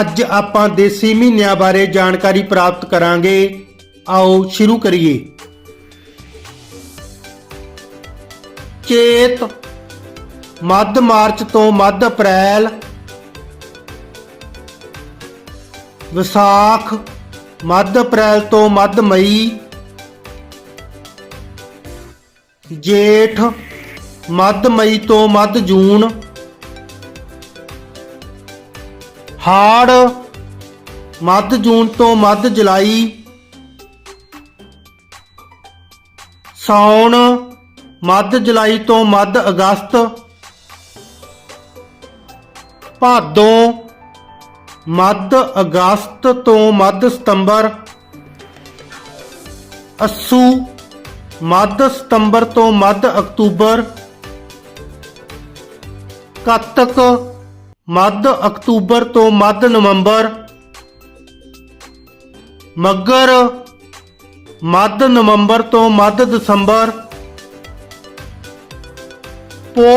ਅੱਜ ਆਪਾਂ ਦੇਸੀ ਮਹੀਨਿਆਂ ਬਾਰੇ ਜਾਣਕਾਰੀ ਪ੍ਰਾਪਤ ਕਰਾਂਗੇ। ਆਓ ਸ਼ੁਰੂ ਕਰੀਏ। ਚੇਤ। ਮੱਧ ਮਾਰਚ ਤੋਂ ਮੱਧ ਅਪ੍ਰੈਲ। ਵਿਸਾਖ। ਮੱਧ ਅਪ੍ਰੈਲ ਤੋਂ ਮੱਧ ਮਈ। ਜੇਠ। ਮੱਧ ਮਈ ਤੋਂ ਮੱਧ ਜੂਨ। ਹਾੜ, ਮੱਧ ਜੂਨ ਤੋਂ ਮੱਧ ਜੁਲਾਈ, ਸਾਉਣ, ਮੱਧ ਜੁਲਾਈ ਤੋਂ ਮੱਧ ਅਗਸਤ, ਭਾਦੋਂ, ਮੱਧ ਅਗਸਤ ਤੋਂ ਮੱਧ ਸਤੰਬਰ, ਅੱਸੂ, ਮੱਧ ਸਤੰਬਰ ਤੋਂ ਮੱਧ ਅਕਤੂਬਰ, ਕੱਤਕ ਮੱਧ ਅਕਤੂਬਰ ਤੋਂ ਮੱਧ ਨਵੰਬਰ। ਮੱਗਰ ਮੱਧ ਨਵੰਬਰ ਤੋਂ ਮੱਧ ਦਸੰਬਰ। ਪੋ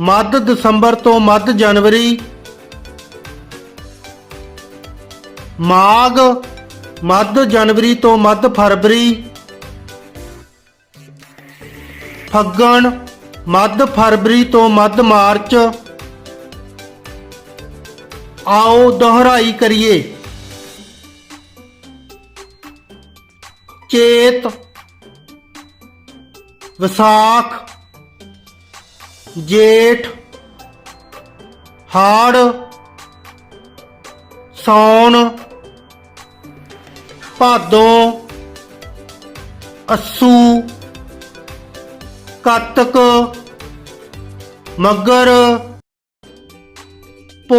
ਮੱਧ ਦਸੰਬਰ ਤੋਂ ਮੱਧ ਜਨਵਰੀ। ਮਾਘ, ਮੱਧ ਜਨਵਰੀ ਤੋਂ ਮੱਧ ਫਰਵਰੀ। ਫੱਗਣ, ਮੱਧ ਫਰਵਰੀ ਤੋਂ ਮੱਧ ਮਾਰਚ। ਆਓ ਦੁਹਰਾਈ ਕਰੀਏ ਚੇਤ ਵਿਸਾਖ ਜੇਠ ਹਾੜ ਸੌਣ ਭਾਦੋਂ ਅੱਸੂ ਕੱਤਕ ਮੱਗਰ ਪੋ